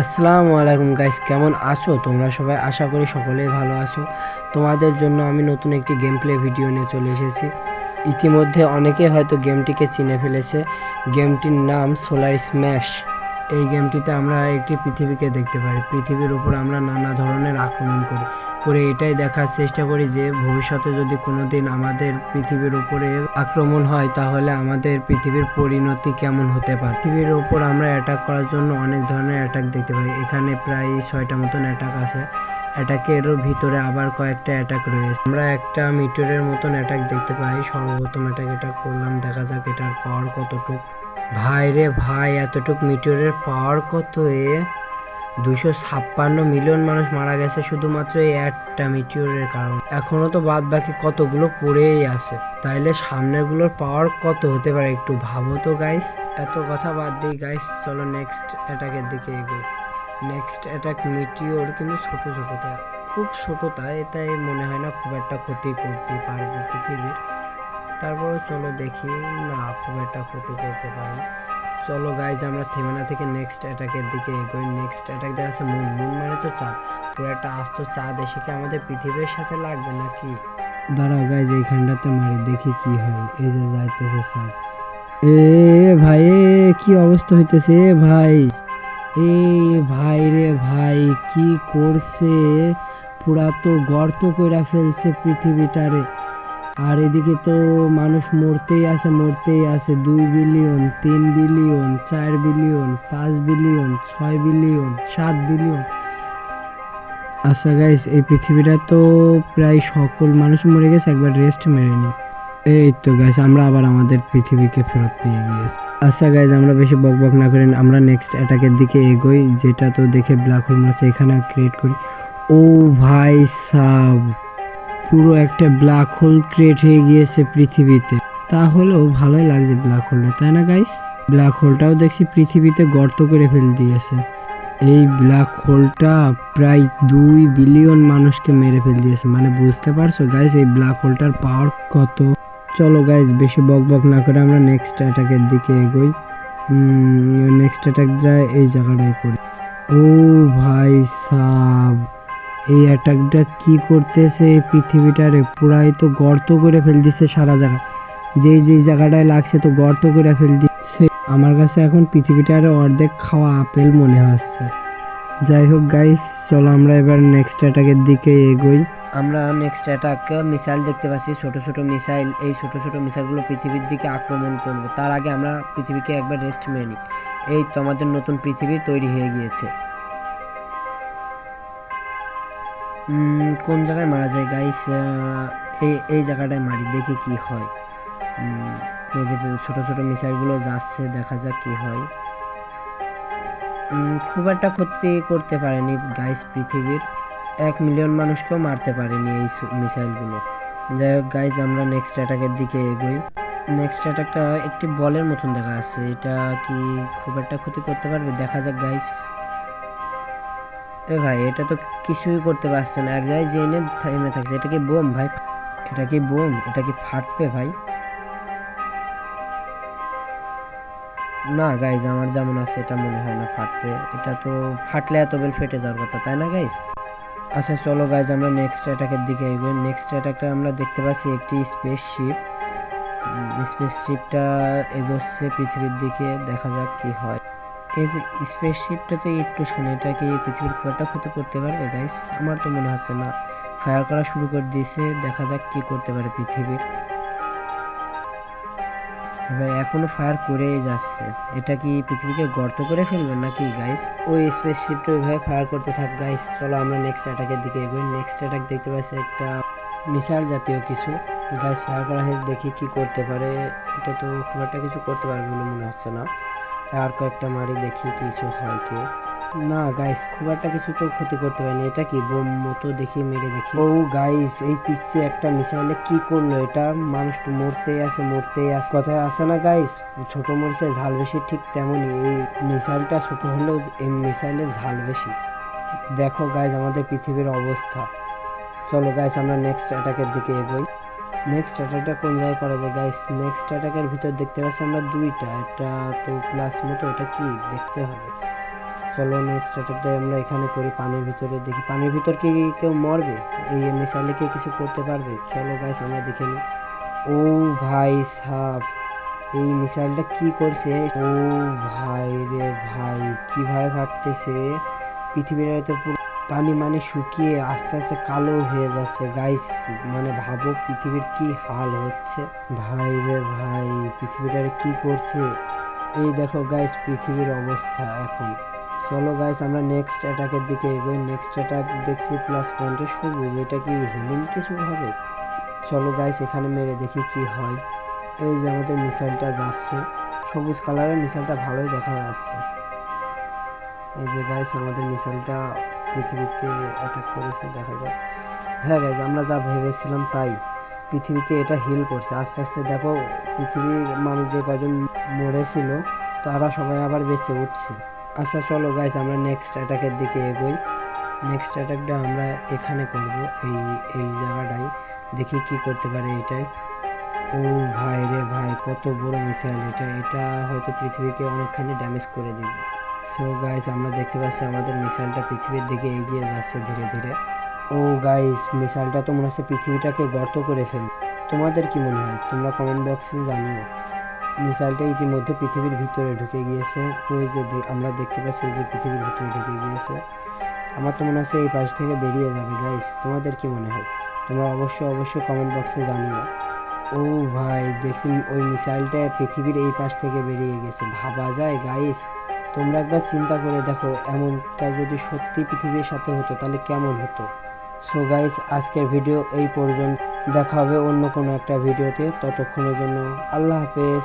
আসসালামু আলাইকুম গাইস কেমন আছো? তোমরা সবাই আশা করি সকলেই ভালো আছো। তোমাদের জন্য আমি নতুন একটি গেম প্লে ভিডিও নিয়ে চলে এসেছি। ইতিমধ্যে অনেকে হয়তো গেমটিকে চিনে ফেলেছে। গেমটির নাম সোলার স্ম্যাশ এই গেমটিতে আমরা একটি পৃথিবীকে দেখতে পাই পৃথিবীর উপর আমরা নানা ধরনের আক্রমণ করি। করে এটাই দেখার চেষ্টা করি যে ভবিষ্যতে যদি কোনোদিন আমাদের পৃথিবীর উপরে আক্রমণ হয়, তাহলে আমাদের পৃথিবীর পরিণতি কেমন হতে পারে? পৃথিবীর উপর আমরা অ্যাটাক করার জন্য অনেক ধরনের অ্যাটাক দেখতে পাই। এখানে প্রায় ছয়টা মতন অ্যাটাক আছে। অ্যাটাকেরও ভিতরে আবার কয়েকটা অ্যাটাক রয়েছে। আমরা একটা মিটারের মতন অ্যাটাক দেখতে পাই। সর্বপ্রথম অ্যাটাক এটা করলাম। দেখা যাক এটার পাওয়ার কতটুক। ভাই রে ভাই, এতটুক মিটারের পাওয়ার কত এ? দুশো ছাপ্পান্ন মিলিয়ন মানুষ মারা গেছে শুধুমাত্র এই একটা মিটিওরের কারণে। এখনও তো বাদ বাকি কতগুলো পড়েই আছে। তাইলে সামনেরগুলোর পাওয়ার কত হতে পারে একটু ভাবো তো গাইস এত কথা বাদ দিই গাইস চলো নেক্সট অ্যাটাকের দিকে এগোই। নেক্সট অ্যাটাক মিটিওর কিন্তু ছোট ছোট তাই। খুব ছোট তাই তাই মনে হয় না খুব একটা ক্ষতি করতে পারবে পৃথিবীর। তারপরে চলো দেখি, না, খুব একটা ক্ষতি করতে পারে চলো গাইজ আমরা থেমে না থেকে নেক্সট অ্যাটাকের দিকে এগোই। নেক্সট অ্যাটাক দেখা যাচ্ছে মুন মুন মানে তো চাঁদ। পুরো একটা আস্ত চাঁদ এসে কি আমাদের পৃথিবীর সাথে লাগবে নাকি? দাঁড়াও গাইজ এইখানটাতে মারি, দেখি কি হয়। এই যে যাইতেছে চাঁদ। এ ভাই কি অবস্থা হইতেছে? ভাই। এ ভাই রে ভাই, কি করছে? পুরা তো গর্ত কইরা ফেলছে পৃথিবীটারে। আর এদিকে তো মানুষ মরতেই আছে মরতেই আছে। দুই বিলিয়ন তিন বিলিয়ন চার বিলিয়ন পাঁচ বিলিয়ন ছয় বিলিয়ন সাত বিলিয়ন আচ্ছা গাইস এই পৃথিবীটা তো প্রায় সকল মানুষ মরে গেছে, একবার রেস্ট মেরে নি এই তো গাইস আমরা আবার আমাদের পৃথিবীকে ফেরত পেয়ে গিয়েছি। আচ্ছা গাইজ আমরা বেশি বক বক না করেন, আমরা নেক্সট অ্যাটাকের দিকে এগোই, যেটা তো দেখে ব্ল্যাক হোল মাছ এখানে ক্রিয়েট করি। ও ভাই সাব। পুরো একটা ব্ল্যাক হোল ক্রিয়েট হয়ে গিয়েছে পৃথিবীতে। তাহলেও ভালোই লাগছে ব্ল্যাক হোলটা তাই না গাইস ব্ল্যাক হোলটাও দেখছি পৃথিবীতে গর্ত করে ফেল দিয়েছে। এই ব্ল্যাক হোলটা প্রায় দুই বিলিয়ন মানুষকে মেরে ফেল দিয়েছে। মানে বুঝতে পারছ গাইস এই ব্ল্যাক হোলটার পাওয়ার কত? চলো গাইস বেশি বক বক না করে আমরা নেক্সট অ্যাটাকের দিকে এগোই। নেক্সট অ্যাটাকটা এই জায়গাটায় করি। ও ভাই সাব। এই অ্যাটাকটা কি করতেছে এই পৃথিবীটারে? পুরাই তো গর্ত করে ফেল দিচ্ছে সারা জায়গা। যেই যেই জায়গাটায় লাগছে তো গর্ত করে ফেল দিচ্ছে আমার কাছে এখন পৃথিবীটারে অর্ধেক খাওয়া আপেল মনে হচ্ছে। যাই হোক গাইস চলো আমরা এবার নেক্সট অ্যাটাকের দিকে এগোই। আমরা নেক্সট অ্যাটাক মিসাইল দেখতে পাচ্ছি। ছোট ছোট মিসাইল এই ছোট ছোট মিসাইলগুলো পৃথিবীর দিকে আক্রমণ করব। তার আগে আমরা পৃথিবীকে একবার রেস্ট মেরে নিই। এই তো আমাদের নতুন পৃথিবী তৈরি হয়ে গিয়েছে। কোন জায়গায় মারা যায়? গাইস এই এই জায়গাটায় মারি, দেখি কি হয়। এই যে ছোট ছোট মিসাইলগুলো যাচ্ছে, দেখা যাক কি হয়। খুব একটা ক্ষতি করতে পারেনি গাইস পৃথিবীর। এক মিলিয়ন মানুষকেও মারতে পারেনি এই মিসাইলগুলো। যাই হোক গাইস আমরা নেক্সট অ্যাটাকের দিকে এগোই। নেক্সট অ্যাটাকটা একটি বলের মতন দেখা যাচ্ছে, এটা কি খুব একটা ক্ষতি করতে পারবে? দেখা যাক গাইস এ ভাই, এটা তো কিছুই করতে পারছে না। এক জায়গায় যে থেমে থাকছে। এটা কি বোম ভাই? এটা কি বোম? এটা কি ফাটবে ভাই? না গাইজ আমার যেমন আছে এটা মনে হয় না ফাটবে। এটা তো ফাটলে এত বেল ফেটে যাওয়ার কথা, তাই না গাইজ আচ্ছা চলো গাইজ আমরা নেক্সট অ্যাটাকের দিকে এগোই। নেক্সট অ্যাটাকটা আমরা দেখতে পাচ্ছি একটি স্পেস শিপ স্পেস শিপটা এগোচ্ছে পৃথিবীর দিকে। দেখা যাক কি হয়। এই যে স্পেস শিপটা তো একটু সামনে এটা কি পৃথিবীর খুব একটা ক্ষতি করতে পারবে গাইস আমার তো মনে হচ্ছে না। ফায়ার করা শুরু করে দিয়েছে, দেখা যাক কি করতে পারে পৃথিবীর। ভাই, এখনও ফায়ার করেই যাচ্ছে। এটা কি পৃথিবীকে গর্ত করে ফেলবে নাকি গাইস ওই স্পেস শিপটা ওইভাবে ফায়ার করতে থাক গাইস চলো আমরা নেক্সট অ্যাটাকের দিকে এগোই। নেক্সট অ্যাটাক দেখতে পাচ্ছি একটা মিসাইল জাতীয় কিছু। গাইস ফায়ার করা হয়েছে, দেখি কি করতে পারে। এটা তো খুব একটা কিছু করতে পারবে বলে মনে হচ্ছে না। আর কয়েকটা মারি দেখি কিছু হয় কি। না গাইস খুব একটা কিছু তো ক্ষতি করতে পারেনি। এটা কি, বোম মতো দেখি, মেরে দেখি? ও গাইস এই পিচ্ছে একটা মিসাইলে কি করল এটা? মানুষ তো মরতেই আছে মরতেই আছে। কথায় আছে না গাইস ছোট মরিচে ঝাল বেশি ঠিক তেমনই। এই মিসাইলটা ছোট হলেও এই মিসাইলের ঝাল বেশি। দেখো গাইস আমাদের পৃথিবীর অবস্থা। চলো গাইস আমরা নেক্সট অ্যাটাকের দিকে এগোই। নেক্সট অ্যাটাকটা কোন জায়গায় করা যায়? গাইস নেক্সট অ্যাটাকের ভিতর দেখতে পাচ্ছি আমরা দুইটা। একটা তো প্লাস মতো, এটা কি? দেখতে হবে। চলো নেক্সট অ্যাটাকটা আমরা এখানে করি, পানির ভিতরে দেখি। পানির ভিতর কি কেউ মরবে? এই মিসাইলে কি কিছু করতে পারবে? চলো গাইস আমরা দেখে নিই ও ভাই সাপ এই মিসাইলটা কি করছে? ও ভাই রে ভাই, কীভাবে ভাবতেছে? পৃথিবীর হয়তো পানি মানে শুকিয়ে আস্তে আস্তে কালো হয়ে যাচ্ছে। গাইস মানে ভাবো পৃথিবীর কি হাল হচ্ছে। ভাই রে ভাই পৃথিবীটারে কি করছে? এই দেখো গাইস পৃথিবীর অবস্থা এখন। চলো গাইস আমরা নেক্সট অ্যাটাকের দিকে এগোই। নেক্সট অ্যাটাক দেখছি প্লাস পয়েন্টে সবুজ। এটা কি হিলিং কিছু হবে? চলো গাইস এখানে মেরে দেখি কি হয়। এই যে আমাদের মিসাইলটা যাচ্ছে। সবুজ কালারের মিসাইলটা ভালোই দেখা যাচ্ছে। এই যে গাইস আমাদের মিসাইলটা পৃথিবীতে অ্যাটাক করেছে, দেখা যাক। হ্যাঁ গাইস আমরা যা ভেবেছিলাম তাই। পৃথিবীকে এটা হিল করছে। আস্তে আস্তে দেখো, পৃথিবীর মানুষ যে কজন মরেছিল, তারা সবাই আবার বেঁচে উঠছে। আচ্ছা চলো গাইস আমরা নেক্সট অ্যাটাকের দিকে এগোই। নেক্সট অ্যাটাকটা আমরা এখানে করব, এই এই জায়গাটায়। দেখি কি করতে পারে এটাই ও ভাই রে ভাই, কত বড় মিসাইল এটা। এটা হয়তো পৃথিবীকে অনেকখানি ড্যামেজ করে দিবে। সো গাইস আমরা দেখতে পাচ্ছি আমাদের মিসাইলটা পৃথিবীর দিকে এগিয়ে যাচ্ছে ধীরে ধীরে। ও গাইস মিসাইলটা তো মনে হচ্ছে পৃথিবীটাকে গর্ত করে ফেলবে। তোমাদের কি মনে হয়? তোমরা কমেন্ট বক্সে জানিও। মিসাইলটা ইতিমধ্যে পৃথিবীর ভিতরে ঢুকে গিয়েছে। ওই যে আমরা দেখতে পাচ্ছি যে পৃথিবীর ভিতরে ঢুকে গিয়েছে। আমার তো মনে হচ্ছে এই পাশ থেকে বেরিয়ে যাবে গাইস তোমাদের কি মনে হয়? তোমরা অবশ্যই অবশ্যই কমেন্ট বক্সে জানিও। ও, ভাই, দেখছি ওই মিসাইলটা পৃথিবীর এই পাশ থেকে বেরিয়ে গেছে। ভাবা যায় গাইস তোমরা একবার চিন্তা করে দেখো, এমনটা যদি সত্যি পৃথিবীর সাথে হতো, তাহলে কেমন হতো? সো গাইস আজকের ভিডিও এই পর্যন্ত। দেখা হবে অন্য কোনো একটা ভিডিওতে ততক্ষণের জন্য আল্লাহ হাফেজ।